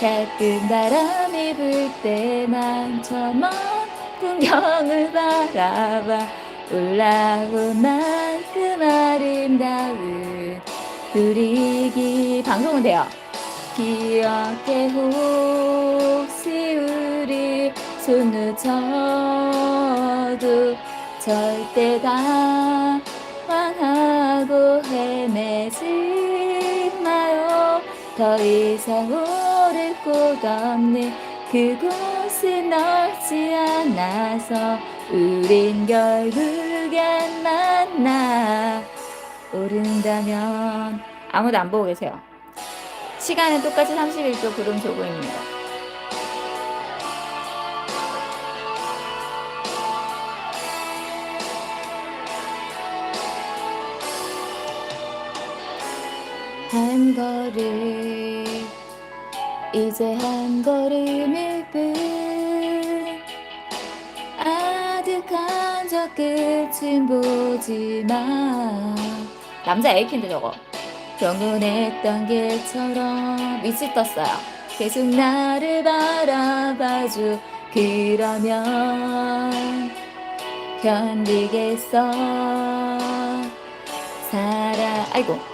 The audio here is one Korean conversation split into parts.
가끔 바람이 불 때만 저먼 풍경을 바라봐. 올라온 만큼 아름다운 분위기 방송은 돼요. 기억해 혹시 우리 손을 쳐도 절대 당황하고 헤매지 마요. 더 이상 오를 곳 없는 그곳은 넓지 않아서 우린 결국엔 만나. 오른다면 아무도 안 보고 계세요. 시간은 똑같이 31도 구름 조고입니다 한 걸음 이제 한 걸음일 뿐. 아득한 저 끝은 보지마 남자 에이킨데 저거. 병원했던 길처럼 밑이 떴어요. 계속 나를 바라봐줘. 그러면 견디겠어. 살아 아이고.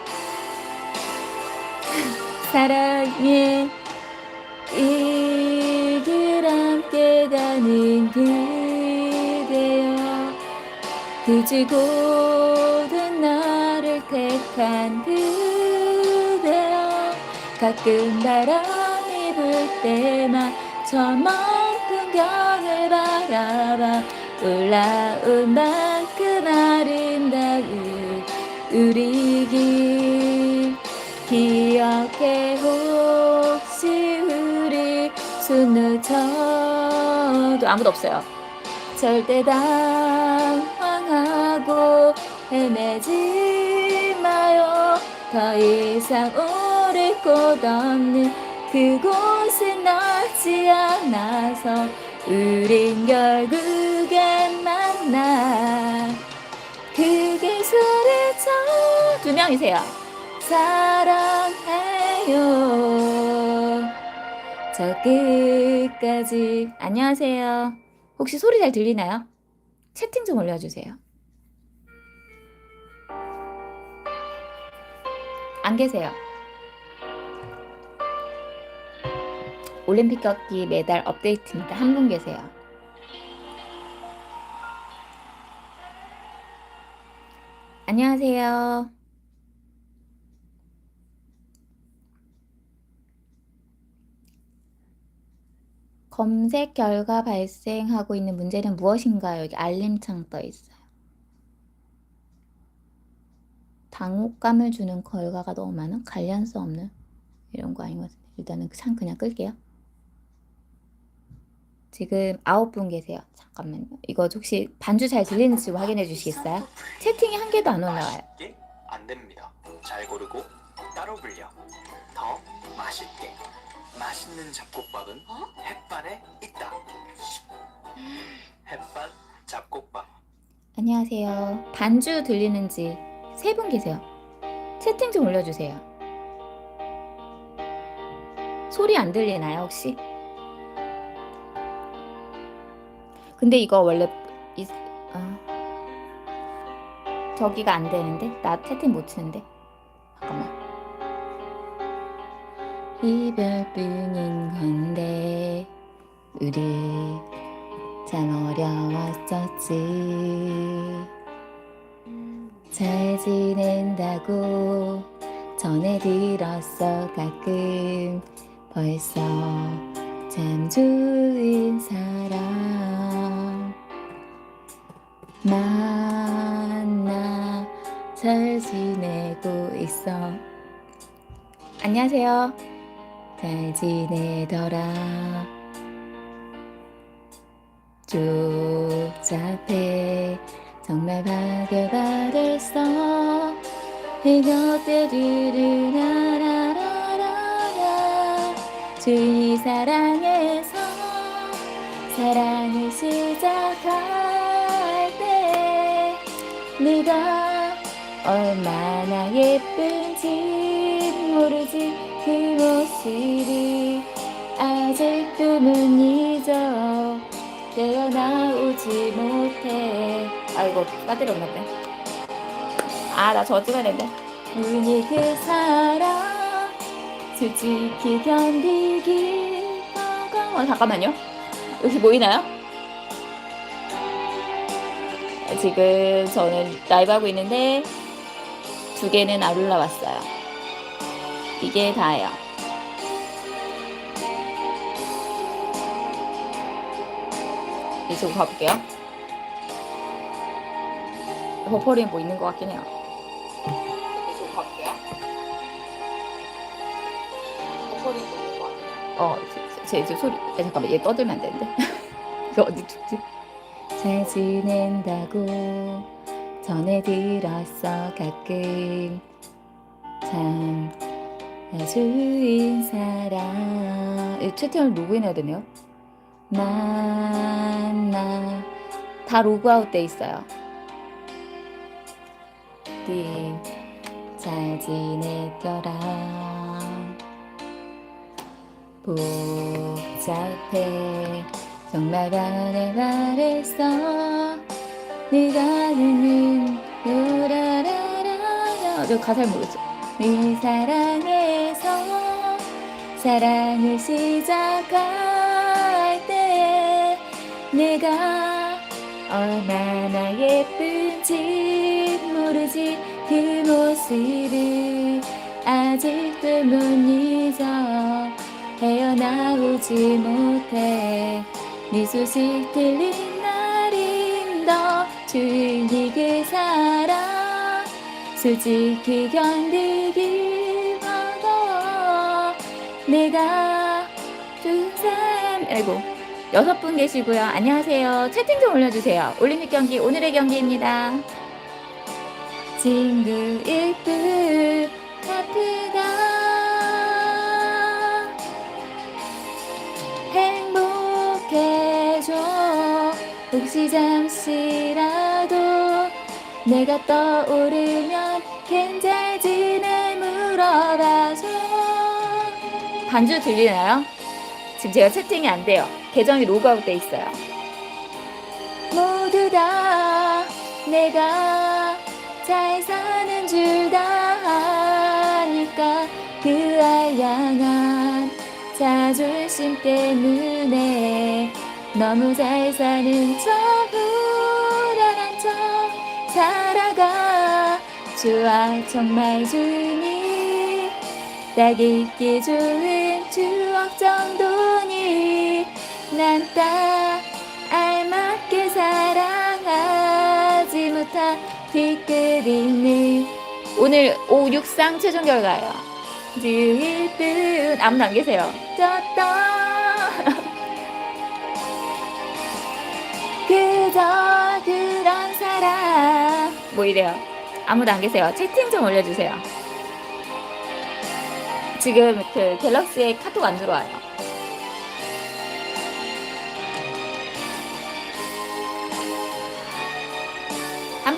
사랑해 이 길 함께 가는 그대여 굳이 고든 나를 택한 그대여 가끔 바람이 불 때만 저먼 풍경을 바라봐 올라온 만큼 아름다운 우리 길 아무도 없어요. 절대 당황하고 헤매지 마요. 더 이상 오를 곳 없는 그곳은 넓지 않아서 우린 결국엔 만나. 크게 소리쳐 두 명이세요. 사랑해요 저 끝까지. 안녕하세요. 혹시 소리 잘 들리나요? 채팅 좀 올려주세요. 안 계세요? 올림픽 걷기 메달 업데이트입니다. 한 분 계세요. 안녕하세요 검색 결과 발생하고 있는 문제는 무엇인가요? 여기 알림창 떠 있어요. 당혹감을 주는 결과가 너무 많아? 관련성 없는 이런 거 아닌 것 같은데 일단은 그창 그냥 끌게요. 지금 아홉 분 계세요. 잠깐만요. 이거 혹시 반주 잘 들리는지 확인해 주시겠어요? 채팅이 한 개도 안 올라와요. 안 됩니다. 잘 고르고 따로 불려. 더 맛있게. 맛있는 잡곡밥은 햇반에 있다. 햇반 잡곡밥. 안녕하세요. 반주 들리는지 세 분 계세요. 채팅 좀 올려주세요. 소리 안 들리나요, 혹시? 근데 이거 원래 이, 아, 저기가 안 되는데? 나 채팅 못 치는데? 이별뿐인 건데 우리 참 어려웠었지. 잘 지낸다고 전해 들었어 가끔. 벌써 참 좋은 사람. 만나 잘 지내고 있어. 안녕하세요 잘 지내더라. 복잡해 정말 받아받았어. 내 곁에 드르라라라라. 주의 사랑해서 사랑을 시작할 때 네가 얼마나 예쁜지 모르지. 그모 습이 아직도 못 잊어 깨어나오지 못해. 아이고 보네 아나 저지가 된다 운이 그 사랑 솔직히 견디기 버거워. 잠깐만요. 여기 보이나요? 지금 저는 라이브 하고 있는데 두 개는 안 올라왔어요. 이게 다예요 이쪽으로 가볼게요. 버퍼링 뭐 있는 것 같긴 해요. 이쪽으로 가볼게요. 버퍼링 뭐 있는 것 같긴 해요? 어, 제, 제, 제 소리 아, 잠깐만 얘 떠들면 안 되는데. 이거 어디 죽지? 잘 지낸다고 전해 들었어 가끔. 참 아주 인 사람. 이 채팅을 로그인 해야 되네요 만나. 다 로그아웃 돼 있어요. 네 잘 지냈더라. 복잡해. 정말 반해 말했어 네가 듣는 요라라라라. 저 가사를 모르겠어. 네 사랑에서 사랑을 시작할 때 내가 얼마나 예쁜지 모르지. 그 모습을 아직도 못 잊어 헤어나오지 못해. 네 소식 들린 날인 더 주인이 그 사랑 솔직히 견디기 버거워 내가 두 사람 아이고 여섯 분 계시고요. 안녕하세요. 채팅 좀 올려주세요. 올림픽 경기 오늘의 경기입니다. 친구일 듯 아프다 행복해져. 혹시 잠시라도 내가 떠오르면 괜찮지날 물어봐줘. 반주 들리나요? 지금 제가 채팅이 안 돼요 계정이 로그아웃 돼 있어요. 모두 다 내가 잘 사는 줄 다 아니까 그알 향한 자존심 때문에 너무 잘 사는 척 불안한 척 살아가 좋아 정말 좋으니 딱 잊기 좋은 추억 정도니 난 딱 알맞게 사랑하지 못한 뒤끝 있는 오늘 5, 6상 최종 결과예요. 주일 듯 아무도 안 계세요. 졌다. 그저 그런 사람. 뭐 이래요. 아무도 안 계세요. 채팅 좀 올려주세요. 지금 그 갤럭시에 카톡 안 들어와요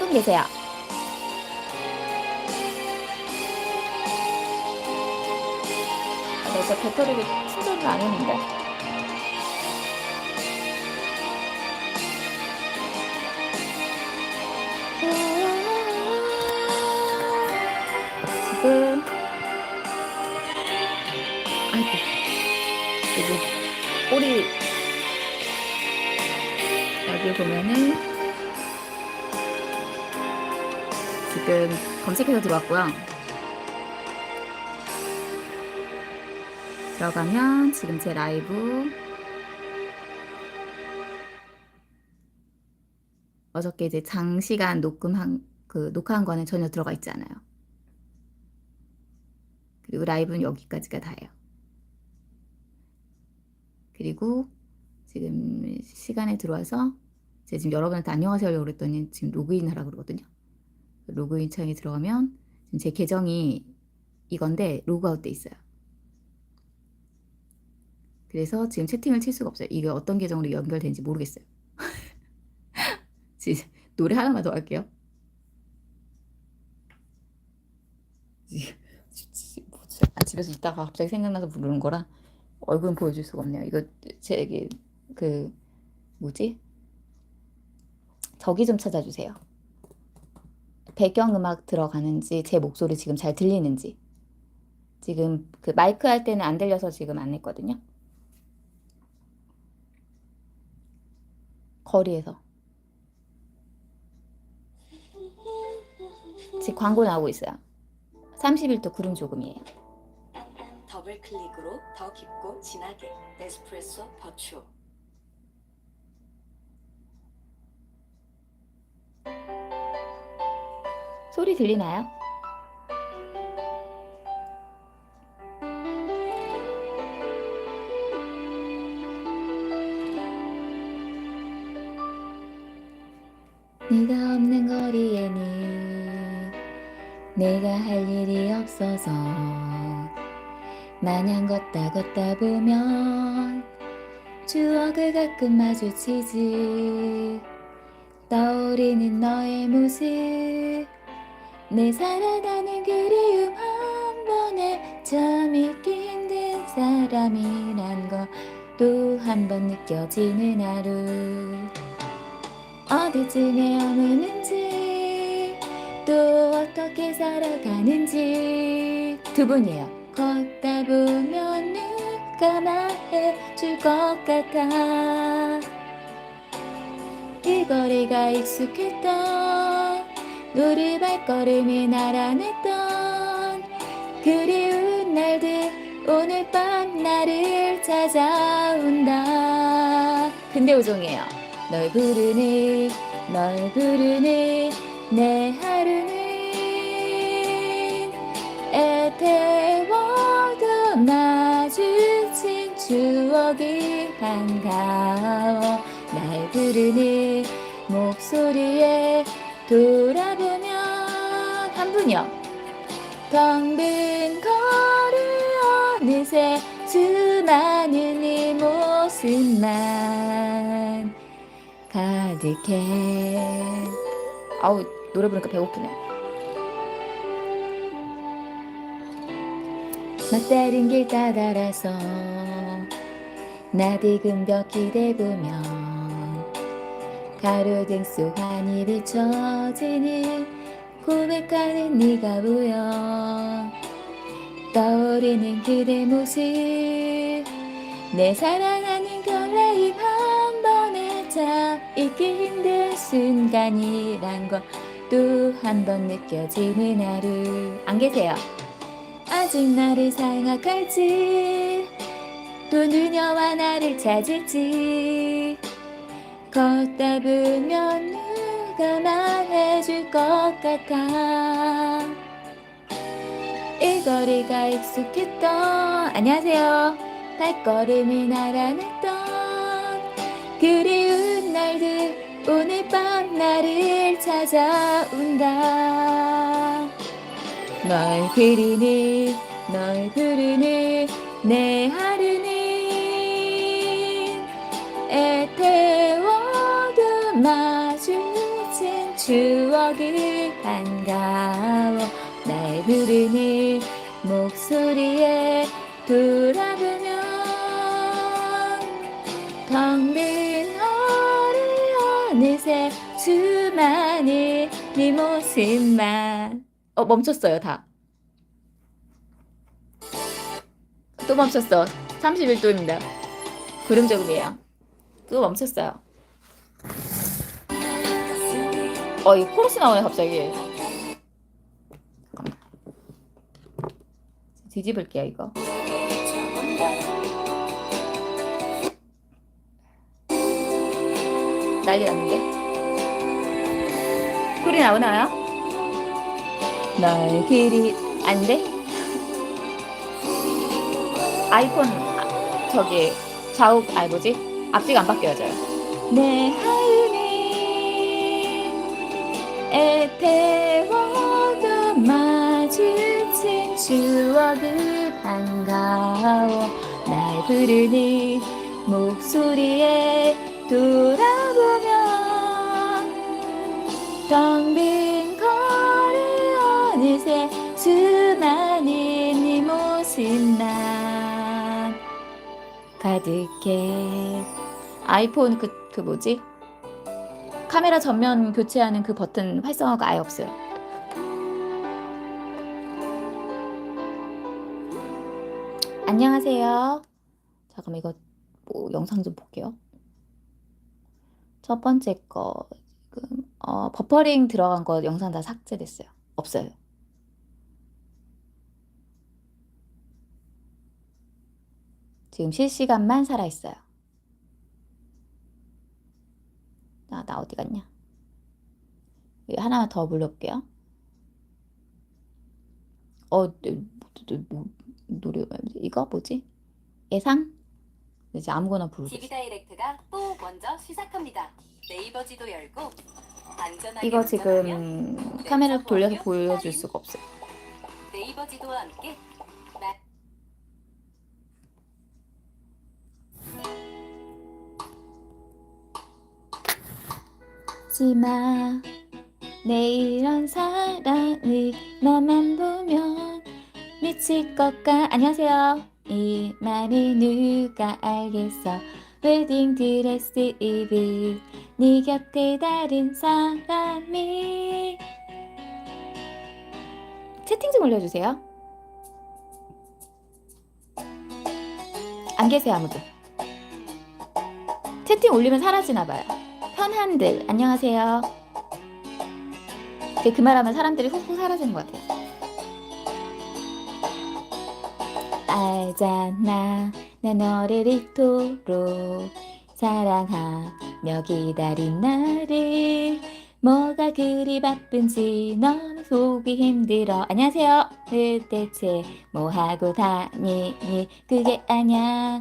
분 계세요. 아, 나 진짜 배터리를 충전을 안 했는데. 지금. 아이고. 여기 꼬리. 여기 보면은 지금 검색해서 들어왔고요 들어가면 지금 제 라이브 어저께 이제 장시간 녹음한 그 녹화한 거는 전혀 들어가 있지 않아요. 그리고 라이브는 여기까지가 다예요. 그리고 지금 시간에 들어와서 제가 지금 여러분한테 안녕하세요 그랬더니 지금 로그인 하라고 그러거든요. 로그인 창에 들어가면 제 계정이 이건데 로그아웃 돼 있어요. 그래서 지금 채팅을 칠 수가 없어요. 이게 어떤 계정으로 연결되는지 모르겠어요. 지- 노래 하나만 더 할게요. 아, 집에서 있다가 갑자기 생각나서 부르는 거라 얼굴은 보여줄 수가 없네요. 이거 제 이게 그 뭐지? 저기 좀 찾아주세요. 배경음악 들어가는지 제 목소리 지금 잘 들리는지 지금 그 마이크 할 때는 안 들려서 지금 안 했거든요. 거리에서 지금 광고 나오고 있어요. 31도 구름 조금이에요. 더블 클릭으로 더 깊고 진하게 에스프레소 버추어 소리 들리나요? 네가 없는 거리에는 내가 할 일이 없어서 마냥 걷다 걷다 보면 추억을 가끔 마주치지 내 살아가는 그리움 한 번에 참 잊기 힘든 사람이란 거 또 한 번 느껴지는 하루. 어디쯤에 머무는지 또 어떻게 살아가는지. 두 분이에요. 걷다 보면 누가 말해줄 것 같아. 이 거리가 익숙했던 우리 발걸음이 나란했던 그리운 날들. 오늘 밤 나를 찾아온다. 근데 우종이에요. 널 부르네 널 부르네 내 하루는 애태워도 마주친 추억이 반가워. 날 부르는 목소리에 돌 3번이요. 텅빈 거리 어느새 수많은 이 네 모습만 가득해. 아우, 노래 부르니까 배고프네. 맞다른 길 따라서 나비금 벽 기대보면 가로등 속 하늘이 쳐지는 고백하는 네가 보여. 떠오르는 그대 모습. 내 사랑하는 결례임 한 번에 참 잊기 힘든 순간이란 거또한 번 느껴지는 하루. 안 계세요? 아직 나를 생각할지 또 누녀와 나를 찾을지. 걷다 보면 누가 말해줄 것 같아. 이 거리가 익숙했던 안녕하세요. 발걸음이 나란했던 그리운 날들 오늘 밤 나를 찾아온다. 널 그리네 널 부르네 내 하루는 애태워도 마주친 추억이 반가워 날 부르는 목소리에 돌아보면 텅빈 허리 어느새 수많은 네 모습만. 어 멈췄어요 다. 또 멈췄어. 31도입니다. 구름 조금이에요. 또 멈췄어요 어, 이 코러스 나오네, 갑자기. 뒤집을게요, 이거. 난리 났는데? 소리 나오나요? 널 길이, 안 돼? 아이폰, 아, 저기, 좌우, 아니, 뭐지? 앞뒤가 안 바뀌어져요. 내 하윤이 애태워도 마주친 추억이 반가워 날 부르는 목소리에 돌아보면 텅 빈 거리 어느새 수많은 네 모습만 가득해 아이폰 그, 그 뭐지? 카메라 전면 교체하는 그 버튼 활성화가 아예 없어요. 안녕하세요. 잠깐만 이거 뭐 영상 좀 볼게요. 첫 번째 거 지금 어, 버퍼링 들어간 거 영상 다 삭제됐어요. 없어요. 지금 실시간만 살아있어요. 나, 나 어디 갔냐? 하나만 더 불러볼게요. 어, 네, 뭐, 네, 뭐, 노래, 이거 뭐지? 예상? 이제 아무거나 부르고 있어. 다이렉트가 또 먼저 시작합니다. 네이버 지도 열고 안전하게 이거 운전하면 지금 카메라 돌려서 보여줄 수가 없어요. 네이버 지도와 함께 하지마. 내 이런 사랑을 너만 보면 미칠 것 같... 안녕하세요. 이 말을 누가 알겠어? 웨딩 드레스 입은 네 곁에 다른 사람이. 채팅 좀 올려주세요. 안 계세요 아무도. 채팅 올리면 사라지나 봐요 편한들 안녕하세요. 그 말하면 사람들이 훅훅 사라지는 것 같아요. 알잖아 나 너를 이토록 사랑하며 기다린 나를. 뭐가 그리 바쁜지 너무 속이 힘들어. 안녕하세요. 도대체 뭐하고 다니니? 그게 아냐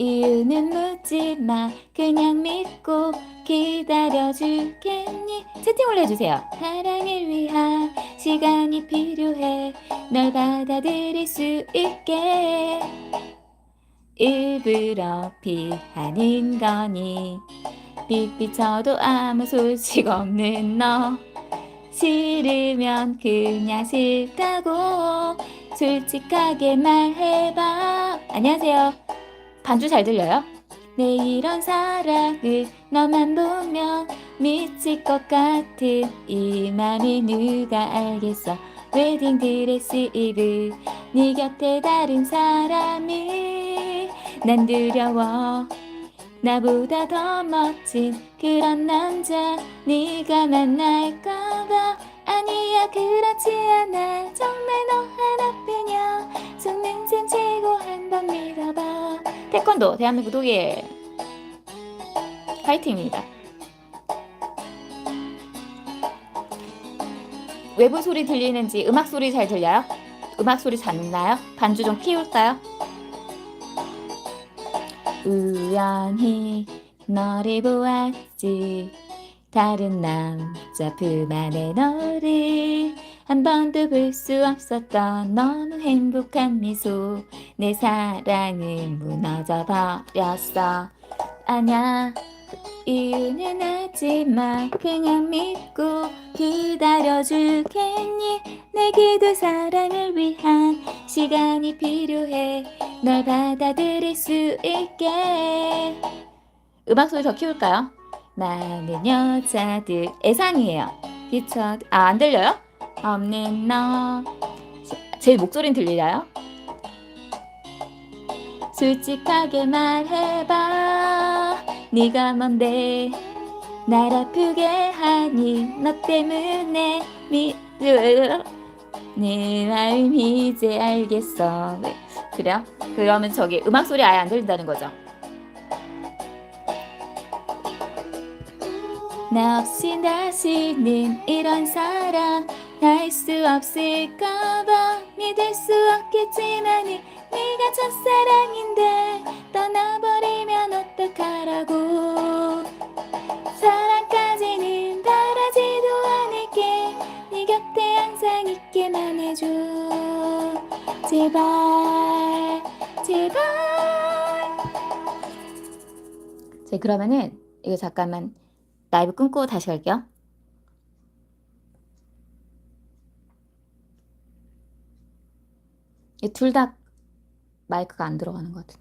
이유는 묻지 마. 그냥 믿고 기다려주겠니. 채팅 올려주세요. 사랑을 위한 시간이 필요해. 널 받아들일 수 있게. 일부러 피하는 거니? 삐삐 쳐도 아무 소식 없는 너. 싫으면 그냥 싫다고. 솔직하게 말해봐. 안녕하세요 반주 잘 들려요? 내 이런 사랑을 너만 보면 미칠 것 같은 이 맘을 누가 알겠어 웨딩 드레스 입은 네 곁에 다른 사람이 난 두려워 나보다 더 멋진 그런 남자 네가 만날까봐 아니야 그렇지 않아 정말 너 하나뿐이야 속는 셈 치고 한번 믿어봐 태권도 대한민국 독일 파이팅입니다 외부 소리 들리는지 음악 소리 잘 들려요? 음악 소리 잤나요? 반주 좀 키울까요? 우연히 너를 보았지 다른 남 자품 안에 너를 한 번도 볼 수 없었던 너무 행복한 미소. 내 사랑은 무너져 버렸어. 아냐 이유는 하지마 그냥 믿고 기다려주겠니. 내게도 사랑을 위한 시간이 필요해. 널 받아들일 수 있게. 음악 소리 더 키울까요? 많은 여자들 애상이에요 미쳐 아안 들려요? 없는 너 제 목소리는 들리나요? 솔직하게 말해봐 네가 뭔데 날 아프게 하니 너 때문에 미... 네 마음 이제 알겠어 네. 그래요? 그러면 저기 음악 소리 아예 안 들린다는 거죠 나 없이 다시는 이런 사랑 할수 없을까봐 믿을 수 없겠지만은 네가 첫사랑인데 떠나버리면 어떡하라고. 사랑까지는 바라지도 않을게. 네 곁에 항상 있게만 해줘. 제발 제발. 자 그러면은 이거 잠깐만 라이브 끊고 다시 할게요. 둘 다 마이크가 안 들어가는 것 같은데